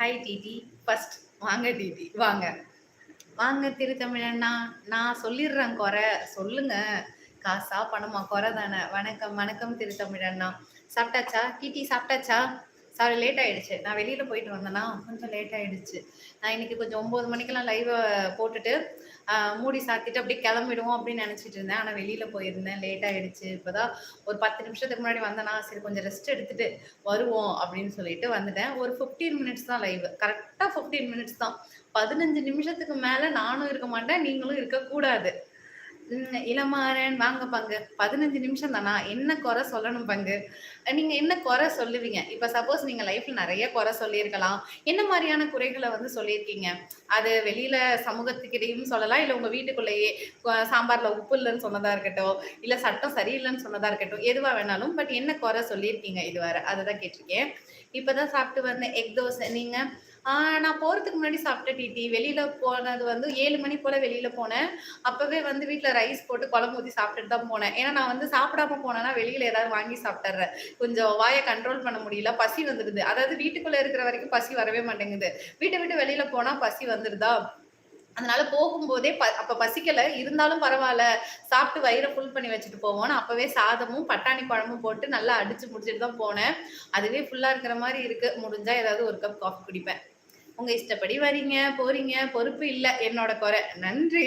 Hi DD first வாங்க DD வாங்க. வாங்க திருத்தமிழண்ணா. நான் சொல்லிடுறேன் குறை. சொல்லுங்க. காசா பணமா? குறை தானே. வணக்கம் வணக்கம் திருத்தமிழண்ணா. சாப்பிட்டாச்சா? டிடி சாப்பிட்டாச்சா? சாரி லேட் ஆகிடுச்சு நான் வெளியில் போயிட்டு வந்தேன்னா கொஞ்சம் லேட் ஆகிடுச்சு நான் இன்னைக்கு கொஞ்சம் ஒம்பது மணிக்கெல்லாம் லைவை போட்டுட்டு மூடி சாத்திட்டு அப்படியே கிளம்பிடுவோம் அப்படின்னு நினச்சிட்டு இருந்தேன். ஆனால் வெளியில் போயிருந்தேன். லேட் இப்போ இப்போதான் ஒரு பத்து நிமிஷத்துக்கு முன்னாடி வந்தேனா சரி கொஞ்சம் ரெஸ்ட் எடுத்துகிட்டு வருவோம் அப்படின்னு சொல்லிட்டு வந்துட்டேன். ஒரு ஃபிஃப்டீன் மினிட்ஸ் தான் லைவ் கரெக்டாக ஃபிஃப்டீன் மினிட்ஸ் தான். பதினஞ்சு நிமிஷத்துக்கு மேலே நானும் இருக்க மாட்டேன் நீங்களும் இருக்கக்கூடாது இளமாறன் வாங்க பங்கு. பதினஞ்சு நிமிஷம் தானா? என்ன குறை சொல்லணும் பங்கு? நீங்க என்ன குறை சொல்லுவீங்க? இப்ப சப்போஸ் நீங்க லைஃப்ல நிறைய குறை சொல்லியிருக்கலாம். என்ன மாதிரியான குறைகளை வந்து சொல்லியிருக்கீங்க? அது வெளியில சமூகத்துக்கிட்டையும் சொல்லலாம். இல்ல உங்க வீட்டுக்குள்ளேயே சாம்பார்ல உப்பு இல்லைன்னு சொன்னதா இருக்கட்டும். இல்ல சட்டம் சரியில்லைன்னு சொன்னதா இருக்கட்டும். எதுவா வேணாலும். பட் என்ன குறை சொல்லியிருக்கீங்க இதுவரை? அதுதான் கேட்டிருக்கேன். இப்பதான் சாப்பிட்டு வந்தேன் எக் தோசை. நீங்க நான் போகிறதுக்கு முன்னாடி சாப்பிட்ட டிடி வெளியில் போனது வந்து ஏழு மணி போல் வெளியில் போனேன். அப்போவே வந்து வீட்டில் ரைஸ் போட்டு குழம்பு ஊற்றி சாப்பிட்டுட்டு தான் போனேன். ஏன்னா நான் வந்து சாப்பிடாம போனேன்னா வெளியில் ஏதாவது வாங்கி சாப்பிட்டுறேன். கொஞ்சம் வாயை கண்ட்ரோல் பண்ண முடியல. பசி வந்துடுது. அதாவது வீட்டுக்குள்ளே இருக்கிற வரைக்கும் பசி வரவே மாட்டேங்குது. வீட்டை விட்டு வெளியில் போனால் பசி வந்துடுதா? அதனால போகும்போதே ப அப்போ பசிக்கலை. இருந்தாலும் பரவாயில்ல. சாப்பிட்டு வயிறை ஃபுல் பண்ணி வச்சுட்டு போவோம் நான் சாதமும் பட்டாணி பழமும் போட்டு நல்லா அடிச்சு முடிச்சுட்டு தான் போனேன். அதுவே ஃபுல்லாக இருக்கிற மாதிரி இருக்குது முடிஞ்சால் ஏதாவது ஒரு கப் காஃபி குடிப்பேன். உங்க இஷ்டப்படி வரீங்க போறீங்க பொறுப்பு இல்ல என்னோட குறை. நன்றி.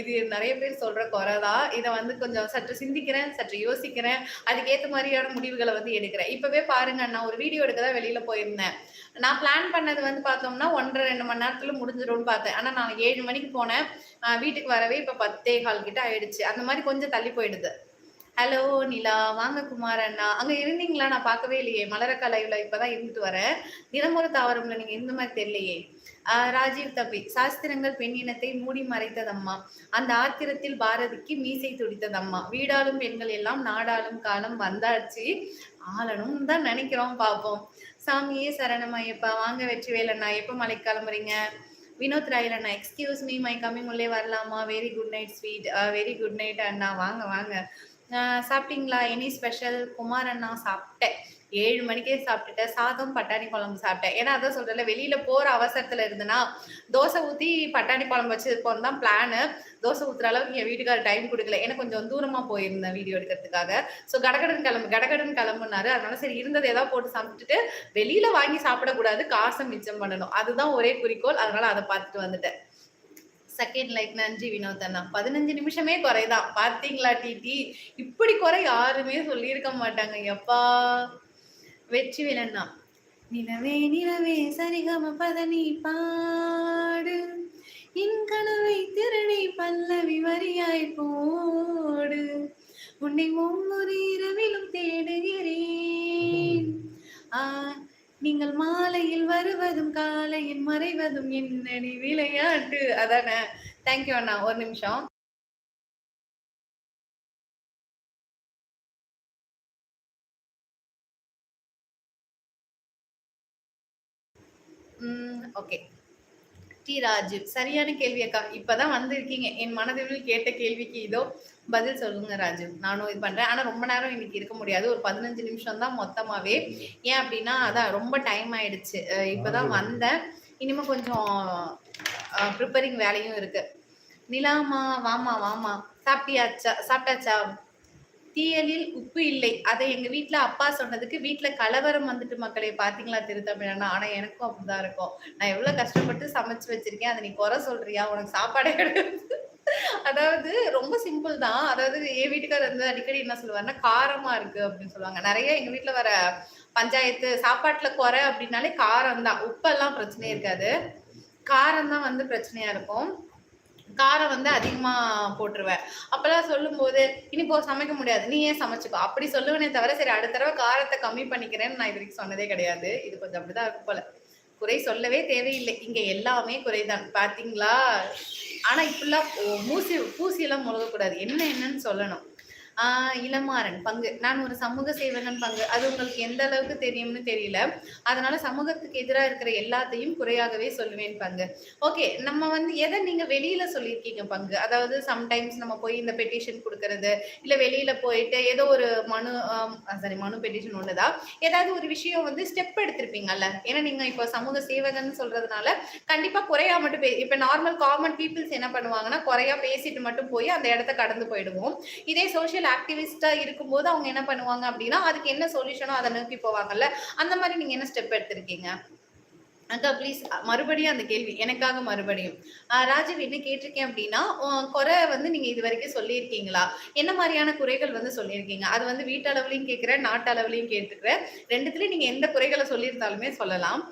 இது நிறைய பேர் சொல்ற குறை தான். இதை வந்து கொஞ்சம் சற்று சிந்திக்கிறேன் சற்று யோசிக்கிறேன். அதுக்கேற்ற மாதிரியான முடிவுகளை வந்து எடுக்கிறேன். இப்பவே பாருங்க நான் ஒரு வீடியோ எடுக்க தான் வெளியில போயிருந்தேன். நான் பிளான் பண்ணது வந்து பார்த்தோம்னா ஒன்றரை ரெண்டு மணி நேரத்துல முடிஞ்சிடும்னு பார்த்தேன். ஆனா நான் ஏழு மணிக்கு போனேன். வீட்டுக்கு வரவே இப்ப பத்தே கால் கிட்ட ஆயிடுச்சு. அந்த மாதிரி கொஞ்சம் தள்ளி போயிடுது. ஹலோ நிலா. வாங்க குமார் அண்ணா. அங்க இருந்தீங்களா? நான் பார்க்கவே இல்லையே. மலரக்கா லைவ்ல இப்பதான் இருந்துட்டு வரேன். தினமொரு தாவரம்ல நீங்க இந்த மாதிரி தெரியலையே. ஆஹ் ராஜீவ் தம்பி சாஸ்திரங்கள் பெண் இனத்தை மூடி மறைத்ததம்மா. அந்த ஆத்திரத்தில் பாரதிக்கு மீசை துடித்ததம்மா. வீடாலும் பெண்கள் எல்லாம் நாடாளும் காலம் வந்தாச்சு. ஆளணும் தான் நினைக்கிறோம் பார்ப்போம். சாமியே சரணம் ஐயப்பா. வாங்க வெற்றி வேலண்ணா எப்போ மலை கிளம்புறீங்க வினோத் ராயல் அண்ணா எக்ஸ்கியூஸ் மீ மை கம்மிங் உள்ளே வரலாமா? Very good night sweet very good night அண்ணா. வாங்க வாங்க. சாப்பிட்டீங்களா? எனி ஸ்பெஷல் குமார் அண்ணா சாப்பிட்டேன். ஏழு மணிக்கே சாப்பிட்டுட்டேன். சாதம் பட்டாணி குழம்பு சாப்பிட்டேன். ஏன்னா அதான் சொல்றேன்ல வெளியில போற அவசரத்துல இருந்தேன்னா தோசை ஊத்தி பட்டாணி குழம்பு வச்சுருப்போம் தான் பிளானு தோசை ஊத்துற அளவுக்கு என் வீட்டுக்கார டைம் கொடுக்கல. ஏன்னா கொஞ்சம் தூரமா போயிருந்தேன் வீடியோ எடுக்கிறதுக்காக. ஸோ கடகடன் கிளம்பு கடகடன் கிளம்புனாரு. அதனால சரி இருந்ததை ஏதாவது போட்டு சாப்பிட்டுட்டு வெளியில வாங்கி சாப்பிடக்கூடாது காசை மிச்சம் பண்ணணும். அதுதான் ஒரே குறிக்கோள். அதனால அதை பார்த்துட்டு வந்துட்டேன். செகண்ட் லைக் நன்றி வினோத் அண்ணா. பதினஞ்சு நிமிஷமே குறைதான். பார்த்தீங்களா டிடி? இப்படி குறை யாருமே சொல்லியிருக்க மாட்டாங்க எப்பா வெற்றி விலண்ணா நிலவே நிலவே சரிகம பதனி பாடு. என் கனவை திருடி பல்லவி வரியாய் போடு. உன்னை ஒவ்வொரு இரவிலும் தேடுகிறேன். ஆ நீங்கள் மாலையில் வருவதும் காலையில் மறைவதும் என்னடி விளையாட்டு? அதானே. தேங்க்யூ அண்ணா. ஒரு நிமிஷம். Okay T Raju. சரியான கேள்வி அக்கா இப்பதான் வந்திருக்கீங்க. என் மனதில் கேட்ட கேள்விக்கு இதோ பதில் சொல்லுங்க ராஜு. நானும் இது பண்றேன். ஆனா ரொம்ப நேரம் இன்னைக்கு இருக்க முடியாது. ஒரு பதினஞ்சு நிமிஷம் தான் மொத்தமாவே. ஏன் அப்படின்னா அதான் ரொம்ப டைம் ஆயிடுச்சு. இப்பதான் வந்தேன். இனிமே கொஞ்சம் ப்ரிப்பரிங் வேலையும் இருக்கு. நிலாமா வாமா வாமா. சாப்பிட்டியாச்சா? சாப்பிட்டாச்சா? தீயலில் உப்பு இல்லை. அதை எங்க வீட்டுல அப்பா சொன்னதுக்கு வீட்டுல கலவரம் வந்துட்டு மக்களே பாத்தீங்களா திருத்தமிழனா ஆனா எனக்கும் அப்படிதான் இருக்கும். நான் எவ்வளவு கஷ்டப்பட்டு சமைச்சு வச்சிருக்கேன். அதை நீ குறை சொல்றியா? உனக்கு சாப்பாடே கிடையாது. அதாவது ரொம்ப சிம்பிள் தான். அதாவது என் வீட்டுக்காரர் வந்து அடிக்கடி என்ன சொல்லுவாருன்னா காரமா இருக்கு அப்படின்னு சொல்லுவாங்க. நிறைய எங்க வீட்டுல வர பஞ்சாயத்து சாப்பாட்டுல குறை அப்படின்னாலே காரம் தான் உப்பெல்லாம் பிரச்சனையே இருக்காது. காரம் தான் வந்து பிரச்சனையா இருக்கும். காரம் வந்து அதிகமாக போட்டுருவேன். அப்போல்லாம் சொல்லும்போது இனி சமைக்க முடியாது. நீ ஏன் சமைச்சுக்கோ? அப்படி சொல்லுவேனே தவிர சரி அடுத்த தடவை காரத்தை கம்மி பண்ணிக்கிறேன்னு நான் இது வரைக்கும் சொன்னதே கிடையாது. இது கொஞ்சம் அப்படிதான் இருக்கும் போல. குறை சொல்லவே தேவையில்லை. இங்கே எல்லாமே குறைதான். பார்த்தீங்களா ஆனால் இப்படிலாம் மூசி பூசியெல்லாம் முழுகக்கூடாது. என்ன என்னன்னு சொல்லணும். இளமாறன் பங்கு. நான் ஒரு சமூக சேவகன் பங்கு. அது உங்களுக்கு எந்த அளவுக்கு தெரியும்னு தெரியல. அதனால சமூகத்துக்கு எதிராக இருக்கிற எல்லாத்தையும் குறையாகவே சொல்லுவேன் பங்கு. ஓகே நம்ம வந்து எதை நீங்க வெளியில சொல்லியிருக்கீங்க பங்கு? அதாவது சம்டைம்ஸ் நம்ம போய் இந்த பெட்டிஷன் கொடுக்கறது இல்ல வெளியில போயிட்டு ஏதோ ஒரு மனு சாரி மனு பெட்டிஷன் ஒண்ணுதான் ஏதாவது ஒரு விஷயம் வந்து ஸ்டெப் எடுத்திருப்பீங்கல்ல. ஏன்னா நீங்க இப்போ சமூக சேவகன் சொல்றதுனால கண்டிப்பா குறையா மட்டும் பே- இப்ப நார்மல் காமன் பீப்புள்ஸ் என்ன பண்ணுவாங்கன்னா குறையா பேசிட்டு மட்டும் போய் அந்த இடத்த கடந்து போயிடுவோம். இதே சோஷியல் ஆக்டிவிஸ்டா இருக்கும்போது அவங்க என்ன பண்ணுவாங்க அப்படின்னா அதுக்கு என்ன சொல்யூஷனோ அதை நோக்கி போவாங்கல்ல? அந்த மாதிரி நீங்க என்ன ஸ்டெப் எடுத்திருக்கீங்க? அக்கா ப்ளீஸ் மறுபடியும் அந்த கேள்வி. எனக்காக மறுபடியும். ராஜீவ் என்ன கேட்டிருக்கேன் அப்படின்னா குறை வந்து நீங்க இது வரைக்கும் சொல்லியிருக்கீங்களா? என்ன மாதிரியான குறைகள் வந்து சொல்லியிருக்கீங்க? அது வந்து வீட்டளவுலையும் கேட்குறேன் நாட்டளவுலையும் கேட்டுக்கிறேன். ரெண்டுத்துலேயும் நீங்க எந்த குறைகளை சொல்லியிருந்தாலுமே சொல்லலாம்.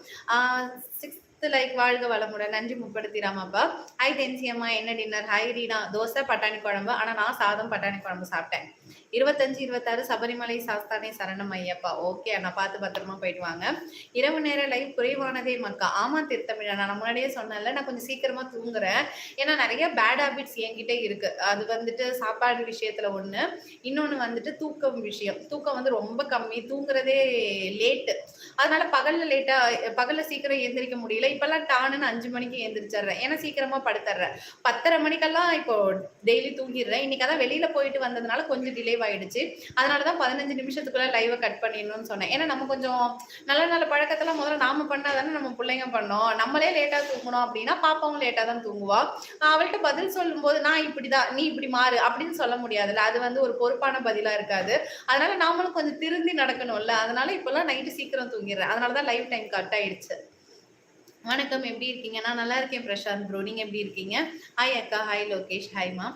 சிக்ஸ் லைக் வாழ்க வளமுடன். நன்றி முப்படுத்திராமப்பா ஹாய் தென்சியம்மா என்ன டின்னர் ஹாய் ரீனா. தோசை பட்டாணி குழம்பு. ஆனா நான் சாதம் பட்டாணி குழம்பு சாப்பிட்டேன். இருபத்தஞ்சு இருபத்தாறு சபரிமலை சாஸ்தானே சரணம் ஐயப்பா. ஓகே அண்ணா. பார்த்து பத்திரமா போயிட்டு வாங்க. இரவு நேர லைஃப் குறைவானதே மக்கா. ஆமா திருத்தமிழா நான் முன்னாடியே சொன்னேன்ல நான் கொஞ்சம் சீக்கிரமா தூங்குறேன். ஏன்னா நிறைய பேட் ஹாபிட்ஸ் என்கிட்ட இருக்கு. அது வந்துட்டு சாப்பாடு விஷயத்துல ஒண்ணு. இன்னொன்னு வந்துட்டு தூக்கம் விஷயம். தூக்கம் வந்து ரொம்ப கம்மி. தூங்குறதே லேட்டு அதனால பகல்ல லேட்டா பகல்ல சீக்கிரம் எந்திரிக்க முடியல. இப்பெல்லாம் டானுன்னு அஞ்சு மணிக்கு எந்திரிச்சிடுறேன். ஏன்னா சீக்கிரமா படுத்துறேன் பத்தரை மணிக்கெல்லாம் இப்போ டெய்லி தூங்கிடுறேன். இன்னைக்கு அதான் வெளியில போயிட்டு வந்ததுனால கொஞ்சம் டிலே ஆயிடுச்சு. அதனாலதான் பதினஞ்சு நிமிஷத்துக்குள்ள லைவை கட் பண்ணிடணும்னு சொன்னேன். ஏன்னா நம்ம கொஞ்சம் நல்ல நல்ல பழக்கத்தெல்லாம் முதல்ல நாம பண்ணாதானே நம்ம பிள்ளைங்க பண்ணோம். நம்மளே லேட்டா தூங்கணும் அப்படின்னா பாப்பாவும் லேட்டா தான் தூங்குவா. அவள்கிட்ட பதில் சொல்லும்போது நான் இப்படிதான் நீ இப்படி மாறு அப்படின்னு சொல்ல முடியாதுல்ல. அது வந்து ஒரு பொறுப்பான பதிலா இருக்காது. அதனால நாமளும் கொஞ்சம் திருந்தி நடக்கணும்ல. அதனால இப்பெல்லாம் நைட்டு சீக்கிரம் தூங்கிடுறேன். அதனாலதான் லைஃப் டைம் கட் ஆயிடுச்சு. வணக்கம் எப்படி இருக்கீங்க? நான் நல்லா இருக்கேன் பிரசாந்த் ப்ரோ நீங்க எப்படி இருக்கீங்க? ஹாய் அக்கா ஹாய் லோகேஷ் ஹாய்மா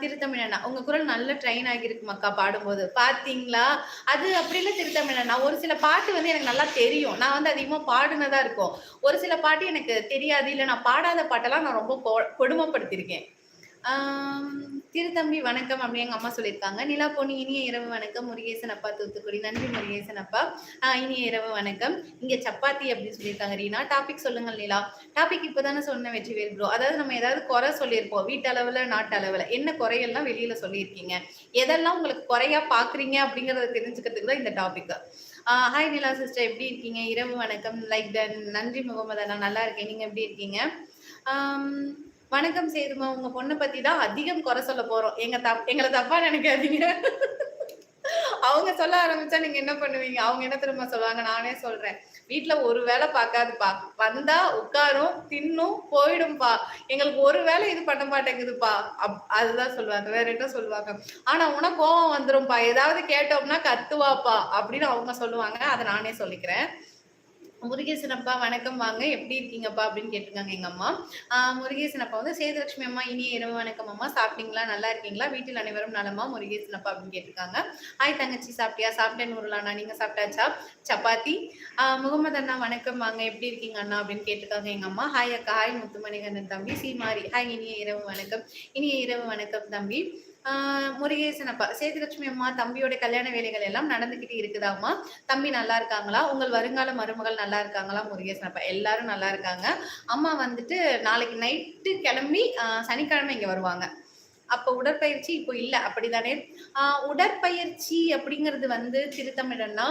திருத்தமிழ் அண்ணா உங்க குரல் நல்ல ட்ரெயின் ஆகிருக்கு அக்கா பாடும்போது. பாத்தீங்களா? அது அப்படி இல்லை திருத்தமிழண்ணா ஒரு சில பாட்டு வந்து எனக்கு நல்லா தெரியும். நான் வந்து அதிகமா பாடுனதா இருக்கும். ஒரு சில பாட்டு எனக்கு தெரியாது. இல்லை நான் பாடாத பாட்டெல்லாம் நான் ரொம்ப கொ- கொடுமைப்படுத்தியிருக்கேன். திரு திருத்தம்பி வணக்கம் அப்படி எங்க அம்மா சொல்லியிருக்காங்க. நிலா பொண்ணு இனிய இரவு வணக்கம். முருகேசன் அப்பா தூத்துக்குடி. நன்றி முருகேசன் அப்பா. இனிய இரவு வணக்கம். இங்க சப்பாத்தி அப்படின்னு சொல்லியிருக்காங்க ரீனா. டாபிக் சொல்லுங்கள் நிலா. டாபிக் இப்பதானே சொன்ன வெற்றி வேல் ப்ரோ அதாவது நம்ம ஏதாவது குறை சொல்லியிருப்போம். வீட்டளவுல நாட்டளவுல. என்ன குறையெல்லாம் வெளியில சொல்லியிருக்கீங்க? எதெல்லாம் உங்களுக்கு குறையா பாக்குறீங்க அப்படிங்கறத தெரிஞ்சுக்கிறதுக்கு தான் இந்த டாபிக் ஹாய் நிலா சிஸ்டர் எப்படி இருக்கீங்க? இரவு வணக்கம். லைக் டன் நன்றி முகமது நல்லா இருக்கேன். நீங்க எப்படி இருக்கீங்க? வணக்கம் சேதுமா உங்க பொண்ணை பத்தி தான் அதிகம் குறை சொல்ல போறோம். எங்க தப் எங்களை தப்பா நினைக்காதீங்க. அவங்க சொல்ல ஆரம்பிச்சா நீங்க என்ன பண்ணுவீங்க? அவங்க என்ன திரும்ப சொல்லுவாங்க? நானே சொல்றேன். வீட்டுல ஒரு வேலை பார்க்காதுப்பா. வந்தா உட்காரும் தின்னும் போயிடும்பா. எங்களுக்கு ஒரு வேலை இது பண்ண மாட்டேங்குதுப்பா. அப் அதுதான் சொல்லுவாங்க. வேற என்ன சொல்லுவாங்க? ஆனா உனக்கு கோவம் வந்துரும்பா. ஏதாவது கேட்டோம்னா கத்துவாப்பா. அப்படின்னு அவங்க சொல்லுவாங்க. அதை நானே சொல்லிக்கிறேன். முருகேசன் அப்பா வணக்கம் வாங்க. எப்படி இருக்கீங்கப்பா அப்படின்னு கேட்டிருக்காங்க எங்க அம்மா. முருகேசன் அப்பா வந்து சேதலட்சுமி அம்மா இனிய இரவு வணக்கம் அம்மா. சாப்பிட்டீங்களா? நல்லா இருக்கீங்களா? வீட்டில் அனைவரும் நலமா? முருகேசன் அப்பா அப்படின்னு கேட்டிருக்காங்க. ஹாய் தங்கச்சி சாப்பிட்டியா? சாப்பிட்டேன் நூறுலாண்ணா. நீங்க சாப்பிட்டாச்சா? சப்பாத்தி. ஆஹ் முகமது அண்ணா வணக்கம் வாங்க. எப்படி இருக்கீங்க அண்ணா அப்படின்னு கேட்டிருக்காங்க எங்க அம்மா. ஹாய் அக்கா. ஹாய் முத்துமணிகண்ணன் தம்பி. சீமாரி. ஹாய் இனிய இரவு வணக்கம். இனிய இரவு வணக்கம் தம்பி. முருகேசன் அப்பா சேதுலட்சுமி அம்மா தம்பியோட கல்யாண வேலைகள் எல்லாம் நடந்துகிட்டு இருக்குதாம்மா. தம்பி நல்லா இருக்காங்களா? உங்கள் வருங்கால மருமகள் நல்லா இருக்காங்களா முருகேசன் அப்பா எல்லாரும் நல்லா இருக்காங்க. அம்மா வந்துட்டு நாளைக்கு நைட்டு கிளம்பி சனிக்கிழமை இங்கே வருவாங்க. அப்போ உடற்பயிற்சி இப்போ இல்லை அப்படிதானே? ஆஹ் உடற்பயிற்சி அப்படிங்கிறது வந்து திருத்தமிழன்னா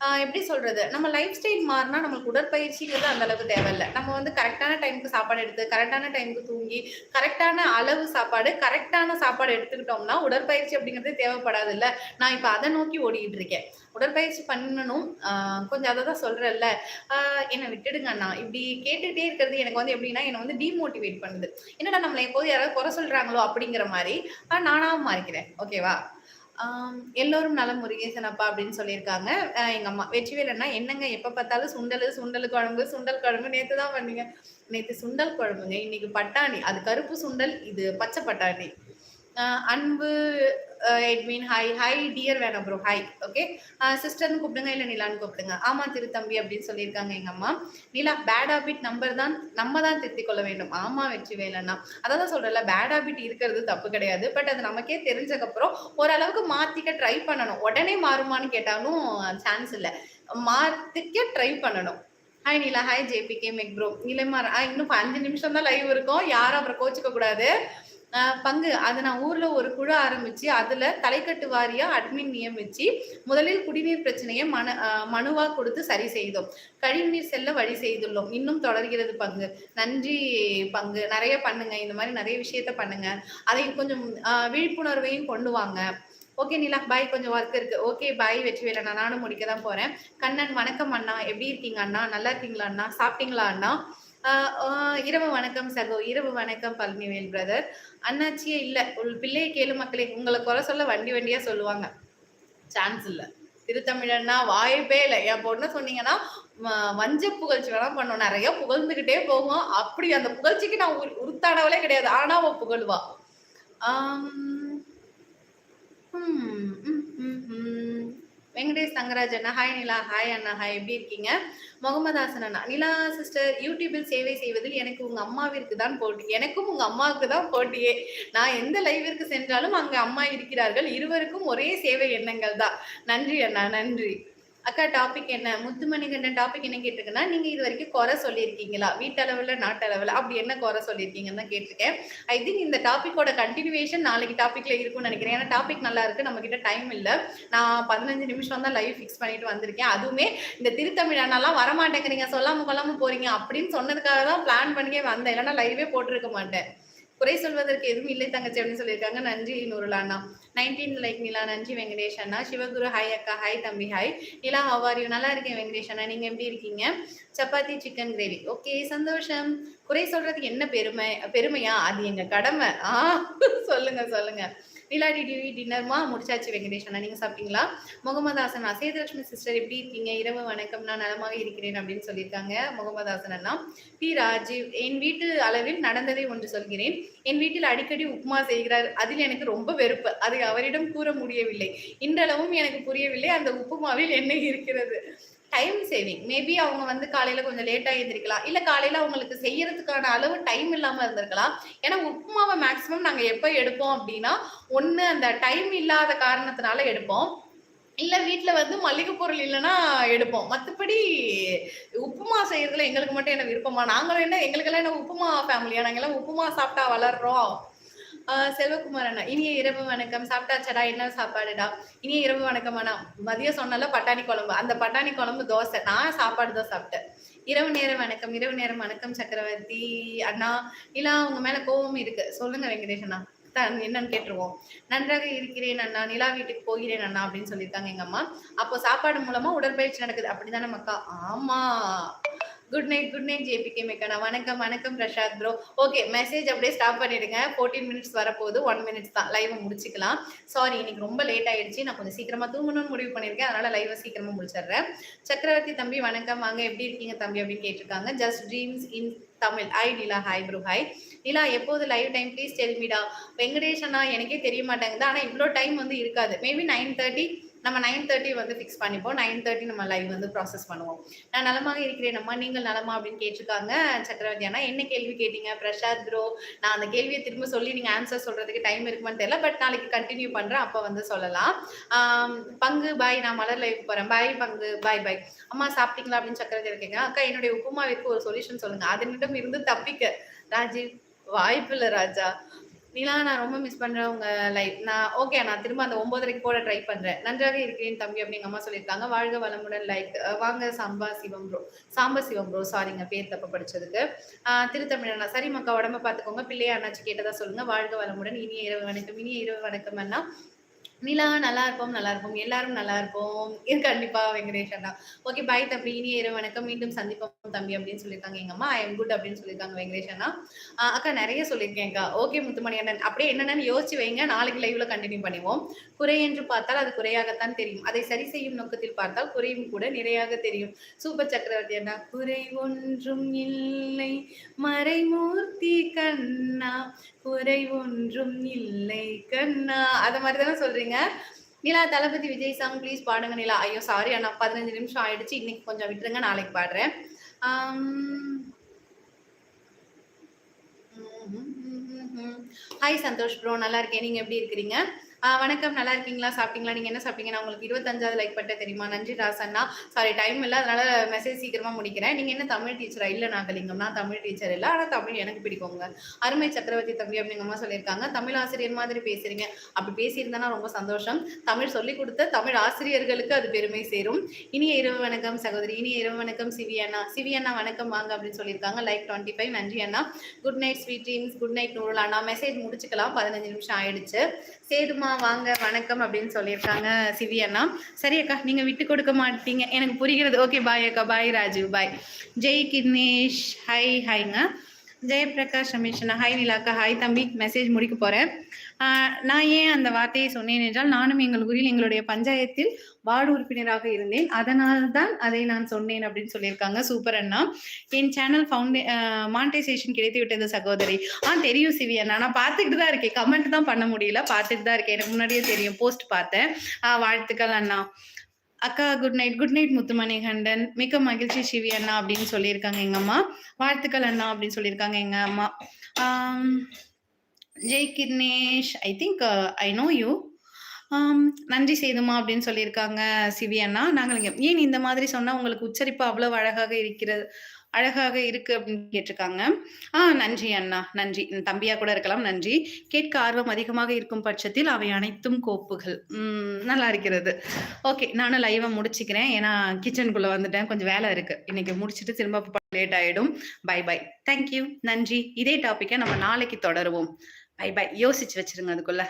ஆஹ் எப்படி சொல்றது? நம்ம லைஃப் ஸ்டைல் மாறினா நம்மளுக்கு உடற்பயிற்சிங்கிறது அந்த அளவுக்கு தேவையில்லை. நம்ம வந்து கரெக்டான டைமுக்கு சாப்பாடு எடுத்து கரெக்டான டைமுக்கு தூங்கி கரெக்டான அளவு சாப்பாடு கரெக்டான சாப்பாடு எடுத்துக்கிட்டோம்னா உடற்பயிற்சி அப்படிங்கிறது தேவைப்படாது இல்ல நான் இப்போ அதை நோக்கி ஓடிக்கிட்டு இருக்கேன். உடற்பயிற்சி பண்ணணும். கொஞ்சம் அதை தான் சொல்கிறேன்ல என்னை விட்டுடுங்க அண்ணா. இப்படி கேட்டுகிட்டே இருக்கிறது எனக்கு வந்து எப்படின்னா என்னை வந்து டிமோட்டிவேட் பண்ணுது. என்னடா நம்மளை எப்போது யாராவது குறை சொல்கிறாங்களோ அப்படிங்கிற மாதிரி நானாகவும் மாறிக்கிறேன். ஓகேவா எல்லோரும் நலம் முருகேசன் அப்பா அப்படின்னு சொல்லியிருக்காங்க. எங்கள் அம்மா வெற்றிவேலன்னா அண்ணா என்னங்க? எப்போ பார்த்தாலும் சுண்டல் சுண்டல் குழம்பு சுண்டல் குழம்பு. நேற்று தான் பண்ணீங்க நேற்று சுண்டல் குழம்புங்க. இன்னைக்கு பட்டாணி. அது கருப்பு சுண்டல் இது பச்சை பட்டாணி. Anbu Edwin hi hi dear வேணாம் ப்ரோ ஹாய் ஓகே சிஸ்டர்னு கூப்பிடுங்க இல்லை நிலான்னு கூப்பிடுங்க. ஆமா திருத்தம்பி அப்படின்னு சொல்லியிருக்காங்க எங்கள் அம்மா. நிலா பேட் ஹாபிட் நம்பர் தான் நம்ம தான் திருத்திக் கொள்ள வேண்டும். ஆமா வெற்றி வேலைன்னா. அதான் சொல்கிறேன்ல பேட் ஹாபிட் இருக்கிறது தப்பு கிடையாது. பட் அது நமக்கே தெரிஞ்சக்கப்புறம் ஓரளவுக்கு மாற்றிக்க ட்ரை பண்ணணும். உடனே மாறுமான்னு கேட்டாலும் சான்ஸ் இல்லை. மாற்றிக்க ட்ரை பண்ணணும். ஹாய் நிலா. ஹாய் ஜேபிகே மெக் ப்ரோ நிலைமாற இன்னும் அஞ்சு நிமிஷம் தான் லைவ் இருக்கும். யாரும் அப்புறம் கோச்சிக்க கூடாது. பங்கு அதை நான் ஊர்ல ஒரு குழு ஆரம்பிச்சு, அதுல தலைக்கட்டு வாரியா அட்மின் நியமிச்சு, முதலில் குடிநீர் பிரச்சனையை மனு மனுவா கொடுத்து சரி செய்தோம். கழிவுநீர் செல்ல வழி செய்துள்ளோம். இன்னும் தொடர்கிறது பங்கு. நன்றி பங்கு. நிறைய பண்ணுங்க. இந்த மாதிரி நிறைய விஷயத்த பண்ணுங்க. அதை கொஞ்சம் விழிப்புணர்வையும் கொண்டு வாங்க. ஓகே நிலா, பாய் கொஞ்சம் ஒர்க் இருக்கு. ஓகே பாய் வெற்றிவேல் வேலை நானும் முடிக்க தான் போறேன். கண்ணன் வணக்கம் அண்ணா. எப்படி இருக்கீங்க அண்ணா? நல்லா இருக்கீங்களா அண்ணா? சாப்பிட்டீங்களா அண்ணா? இரவு வணக்கம் சகோ. இரவு வணக்கம் பழனிவேல் பிரதர். அண்ணாச்சியே இல்லை உள் பிள்ளையை கேளு மக்களே. உங்களை குறை சொல்ல வண்டி வண்டியாக சொல்லுவாங்க. சான்ஸ் இல்லை திருத்தமிழன்னா வாய்ப்பே இல்லை என் பொண்ணு சொன்னீங்கன்னா, வ வஞ்ச புகழ்ச்சி வேணா பண்ணுவோம் நிறைய புகழ்ந்துகிட்டே போகும். அப்படி அந்த புகழ்ச்சிக்கு நான் உரு உரித்தானவளே கிடையாது. ஆனா அவள் புகழுவா. வெங்கடேஷ் தங்கராஜ் அண்ணா. ஹாய் நிலா. ஹாய் அண்ணா. ஹாய் எப்படி இருக்கீங்க? முகமதாசன் அண்ணா. நிலா சிஸ்டர் யூடியூபில் சேவை செய்வதில் எனக்கு உங்கள் அம்மாவிற்கு தான் போட்டி. எனக்கும் உங்கள் அம்மாவுக்கு தான் போட்டியே. நான் எந்த லைவிற்கு சென்றாலும் அங்கே அம்மா இருக்கிறார்கள். இருவருக்கும் ஒரே சேவை எண்ணங்கள் தான். நன்றி அண்ணா. நன்றி. அக்கா டாபிக் என்ன? முத்துமணிகண்டன் டாபிக் என்ன கேட்டிருக்குன்னா, நீங்க இதுவரைக்கும் குறை சொல்லியிருக்கீங்களா? வீட்டளவுல, நாட்டளவுல அப்படி என்ன குறை சொல்லியிருக்கீங்கன்னு தான் கேட்டிருக்கேன். ஐ திங்க் இந்த டாபிக்கோட கண்டினியூவேஷன் நாளைக்கு டாபிக்ல இருக்கும்னு நினைக்கிறேன் ஏன்னா டாபிக் நல்லா இருக்கு. நம்ம கிட்ட டைம் இல்லை நான் 15 நிமிஷம் தான் லைவ் ஃபிக்ஸ் பண்ணிட்டு வந்திருக்கேன். அதுவுமே இந்த திருத்தமிழ் அண்ணாலாம் வரமாட்டேங்கிறீங்க, சொல்லாம கொள்ளாம போறீங்க அப்படின்னு சொன்னதுக்காக தான் பிளான் பண்ணியே வந்தேன். இல்லைன்னா லைவே போட்டிருக்க மாட்டேன். குறை சொல்வதற்கு எதுவும் இல்லை தங்கச்சி அப்படின்னு சொல்லியிருக்காங்க. நன்றி நூறுலா அண்ணா. 19 லைக் நிலா. நன்றி வெங்கடேஷ் அண்ணா. சிவகுரு ஹாய் அக்கா. ஹாய் தம்பி hi. Nila how are you? நல்லா இருக்கேன் வெங்கடேஷ் அண்ணா. நீங்க எப்படி இருக்கீங்க? Chapati chicken gravy. ஓகே சந்தோஷம். குறை சொல்றதுக்கு என்ன பெருமை? பெருமையா? அது எங்க கடமை. ஆ சொல்லுங்க, சொல்லுங்க. நிலாடி டிவி டின்னர்மா? முடிச்சாச்சு வெங்கடேஷ் அண்ணா. நீங்க சாப்பிட்டீங்களா? முகமது ஹாசன் அசேதலட்சுமி சிஸ்டர் எப்படி இருக்கீங்க? இரவு வணக்கம். நான் நலமாக இருக்கிறேன் அப்படின்னு சொல்லியிருக்காங்க. முகமதாசன் அண்ணா. பி ராஜீவ். என் வீட்டு அளவில் நடந்ததை ஒன்று சொல்கிறேன். என் வீட்டில் அடிக்கடி உப்புமா செய்கிறார். அதில் எனக்கு ரொம்ப வெறுப்பு. அதை அவரிடம் கூற முடியவில்லை. இன்றளவும் எனக்கு புரியவில்லை. அந்த உப்புமாவில் என்ன இருக்கிறது? Time saving. மேபி அவங்க வந்து காலையில கொஞ்சம் லேட்டாக எழுந்திரிக்கலாம் இல்லை காலையில அவங்களுக்கு செய்யறதுக்கான அளவு டைம் இல்லாமல் இருந்திருக்கலாம். ஏன்னா உப்புமாவை மேக்ஸிமம் நாங்கள் எப்போ எடுப்போம் அப்படின்னா, ஒன்று அந்த டைம் இல்லாத காரணத்தினால எடுப்போம். இல்லை வீட்டில் வந்து மளிகை பொருள் இல்லைன்னா எடுப்போம். மற்றபடி உப்புமா செய்யறதுல எங்களுக்கு மட்டும் என்ன விருப்பமா? நாங்களும் என்ன எங்களுக்கெல்லாம் என்ன உப்புமா ஃபேமிலியா? எல்லாம் உப்புமா சாப்பிட்டா வளர்றோம். ஆ செல்வகுமார் அண்ணா. இனிய இரவு வணக்கம். சாப்பிட்டாச்சடா என்ன சாப்பாடுடா? இனிய இரவு வணக்கம் அண்ணா. மதியம் சொன்னால பட்டாணி குழம்பு. அந்த பட்டாணி குழம்பு தோசை. நான் சாப்பாடு தான் சாப்பிட்டேன். இரவு நேரம் வணக்கம். இரவு நேரம் வணக்கம் சக்கரவர்த்தி அண்ணா. நிலா உங்க மேல கோவம் இருக்கு. சொல்லுங்க வெங்கடேஷ் அண்ணா. தான் என்னன்னு கேட்டுருவோம். நன்றாக இருக்கிறேன் அண்ணா. நிலா வீட்டுக்கு போகிறேன் அண்ணா அப்படின்னு சொல்லியிருக்காங்க எங்க அம்மா. அப்போ சாப்பாடு மூலமா உடற்பயிற்சி நடக்குது. அப்படிதானே மக்கா? ஆமா. Good night good night JPK மேக்கனா. வணக்கம் வணக்கம் பிரசாத் ப்ரோ. ஓகே மெசேஜ் அப்படியே ஸ்டாப் பண்ணிடுங்க. 14 மினிட்ஸ் வரப்போகுது. ஒன் மினிட்ஸ் தான். லைவை முடிச்சுக்கலாம். சாரி இன்னைக்கு ரொம்ப லேட் ஆயிடுச்சு. நான் கொஞ்சம் சீக்கிரமா தூங்கணும்னு முடிவு பண்ணியிருக்கேன். அதனால லைவை சீக்கிரமா முடிச்சிடுறேன். சக்கரவர்த்தி தம்பி வணக்கம் வாங்க. எப்படி இருக்கீங்க தம்பி அப்படின்னு கேட்டிருக்காங்க. Just dreams in Tamil. Hi Nila. Hi bro. Hi. Nila எப்போது live time please tell me Venkatesh அண்ணா எனக்கே தெரிய மாட்டேங்குது. ஆனால் இவ்வளோ டைம் வந்து இருக்காது. மேபி 9:30 நம்ம 9:30 வந்து ஃபிக்ஸ் பண்ணிப்போம். 9:30 நம்ம லைவ் வந்து ப்ராசஸ் பண்ணுவோம். நான் நலமாக இருக்கிறேன் அம்மா. நீங்கள் நலமா அப்படின்னு கேட்டிருக்காங்க சக்கரவர்த்தி அண்ணா. என்ன கேள்வி கேட்டீங்க? பிரசாத் ப்ரோ. நான் அந்த கேள்வியை திரும்ப சொல்லி நீங்கள் ஆன்சர் சொல்கிறதுக்கு டைம் இருக்குமான்னு தெரியல. பட் நாளைக்கு கண்டினியூ பண்ணுறேன் அப்போ வந்து சொல்லலாம். பங்கு பாய். நான் மலர் லைவ் போகிறேன் பாய் பங்கு. பாய் பாய். அம்மா சாப்பிட்டீங்களா? அப்படின்னு சக்கரவர்த்தி இருக்கீங்க அக்கா என்னுடைய உப்புமாவிற்கு ஒரு சொல்யூஷன் சொல்லுங்கள் அதனிடம் இருந்து தப்பிக்க. ராஜீவ் வாய்ப்பில்ல ராஜா. நிலா நான் ரொம்ப மிஸ் பண்றேன் உங்க லைஃப் நான் ஓகே நான் திரும்ப அந்த 9:30க்கு போட ட்ரை பண்றேன். நன்றாக இருக்கிறேன் தம்பி அப்படின்னு அம்மா சொல்லியிருக்காங்க. வாழ்க வளமுடன் லைக் வாங்க சாம்பா சிவம் ப்ரோ. சாம்ப சிவம் ப்ரோ. சாரிங்க பேர் தப்பு படிச்சதுக்கு. ஆ சரி மக்கா உடம்ப பார்த்துக்கோங்க. பிள்ளையா அண்ணாச்சி கேட்டதா சொல்லுங்க. வாழ்க வளமுடன். இனிய இரவு வணக்கம். இனிய இரவு வணக்கம் அண்ணா. நிலா நல்லா இருப்போம் நல்லா இருப்போம். எல்லாரும் நல்லா இருப்போம். இது கண்டிப்பா வெங்கடேஷ் அண்ணா. ஓகே பாய் தம்பி. இனி இரவு வணக்கம். மீண்டும் சந்திப்போம் தம்பி அப்படின்னு சொல்லியிருக்காங்க எங்க அம்மா. ஐ எம் குட் அப்படின்னு சொல்லியிருக்காங்க வெங்கடேஷ் அண்ணா. அக்கா நிறைய சொல்லியிருக்கேன்க்கா. ஓகே முத்துமணி அண்ணன். அப்படியே என்னென்னு யோசிச்சு வைங்க. நாளைக்கு லைவ்ல கண்டினியூ பண்ணுவோம். குறை என்று பார்த்தால் அது குறையாகத்தான் தெரியும். அதை சரி செய்யும் நோக்கத்தில் பார்த்தால் குறையும் கூட நிறையாக தெரியும். சூப்பர் சக்கரவர்த்தி அண்ணா. குறை ஒன்றும் இல்லை மறைமூர்த்தி கண்ணா குறை ஒன்றும் இல்லை கண்ணா. அத மாதிரி தானே சொல்றீங்க? நிலா தளபதி விஜய் சாங் ப்ளீஸ் பாடுங்க நிலா. ஐயோ சாரி அண்ணா 15 நிமிஷம் ஆயிடுச்சு. இன்னைக்கு கொஞ்சம் விட்டுருங்க. நாளைக்கு பாடுறேன். Hi Santhosh bro. நல்லா இருக்கேன். நீங்க எப்படி இருக்கிறீங்க? வணக்கம் நல்லா இருக்கீங்களா? சாப்பிட்டீங்களா? நீங்க என்ன சாப்பிட்டீங்க? நான் உங்களுக்கு 25வது லைக் பட்ட தெரியுமா? நன்றி ராசண்ணா. சாரி டைம் இல்லை அதனால மெசேஜ் சீக்கிரமா முடிக்கிறேன். நீங்க என்ன தமிழ் டீச்சரா? இல்லை நாகலிங்கம். நான் தமிழ் டீச்சர் இல்லை ஆனா தமிழ் எனக்கு பிடிக்குங்க. அருமை சக்கரவர்த்தி தம்பி அப்படிங்க அம்மா சொல்லியிருக்காங்க. தமிழ் ஆசிரியர் மாதிரி பேசுறீங்க. அப்படி பேசியிருந்தேன்னா ரொம்ப சந்தோஷம். தமிழ் சொல்லிக் கொடுத்த தமிழ் ஆசிரியர்களுக்கு அது பெருமை சேரும். இனிய இரவு வணக்கம் சகோதரி. இனிய இரவு வணக்கம் சிவி அண்ணா. சிவி அண்ணா வணக்கம் வாங்க அப்படின்னு சொல்லியிருக்காங்க. லைக் 25 நன்றி அண்ணா. Good night sweet dreams. Good night Noorul அண்ணா. மெசேஜ் முடிச்சுக்கலாம். 15 நிமிஷம் ஆயிடுச்சு. சேதுமா வாங்க வணக்கம் அப்படின்னு சொல்லியிருக்காங்க சிவி அண்ணா. சரி அக்கா நீங்கள் விட்டு கொடுக்க மாட்டீங்க. எனக்கு புரிகிறது. ஓகே பாய் அக்கா. பாய் ராஜு. பாய் ஜெய் கிட்னேஷ். ஹை ஹைங்க ஜெயபிரகாஷ் ரமேஷ் ஹாய் நிலாக்கா. ஹாய் தம்பி. மெசேஜ் முடிக்க போறேன். நான் ஏன் அந்த வார்த்தையை சொன்னேன் என்றால் நானும் எங்கள் ஊரில் எங்களுடைய பஞ்சாயத்தில் வார்டு உறுப்பினராக இருந்தேன். அதனால் தான் அதை நான் சொன்னேன் அப்படின்னு சொல்லியிருக்காங்க. சூப்பர் அண்ணா. என் சேனல் ஃபவுண்டே மானிட்டைசேஷன் கிடைத்து விட்டது சகோதரி. ஆ தெரியும் சிவி அண்ணா. நான் பார்த்துக்கிட்டு தான் இருக்கேன். கமெண்ட் தான் பண்ண முடியல. பார்த்துட்டு தான் இருக்கேன். எனக்கு முன்னாடியே தெரியும். போஸ்ட் பார்த்தேன். ஆ, வாழ்த்துக்கள் அண்ணா. அக்கா good night good night Muthumani Kandan மிக்க மகிழ்ச்சி சிவி அண்ணா அப்படின்னு சொல்லியிருக்காங்க எங்க அம்மா. வாழ்த்துக்கள் அண்ணா அப்படின்னு சொல்லியிருக்காங்க எங்க அம்மா. Jai கிர்னேஷ் I think I know you நன்றி செய்துமா அப்படின்னு சொல்லியிருக்காங்க சிவி அண்ணா. நாங்கள் ஏன் இந்த மாதிரி சொன்னா உங்களுக்கு உச்சரிப்பு அவ்வளவு அழகாக இருக்கிறது அழகாக இருக்கு அப்படின்னு கேட்டிருக்காங்க. ஆ நன்றி அண்ணா நன்றி. தம்பியா கூட இருக்கலாம் நன்றி. கேட்க ஆர்வம் அதிகமாக இருக்கும் பட்சத்தில் அவை அனைத்தும் கோப்புகள். உம், நல்லா இருக்கிறது. ஓகே நானும் லைவை முடிச்சுக்கிறேன். ஏன்னா கிச்சனுக்குள்ள வந்துட்டேன். கொஞ்சம் வேலை இருக்கு. இன்னைக்கு முடிச்சுட்டு திரும்ப லேட் ஆயிடும். பை பை தேங்க்யூ நன்றி. இதே டாப்பிக்கை நம்ம நாளைக்கு தொடருவோம். பை பை யோசிச்சு வச்சிருங்க அதுக்குள்ள.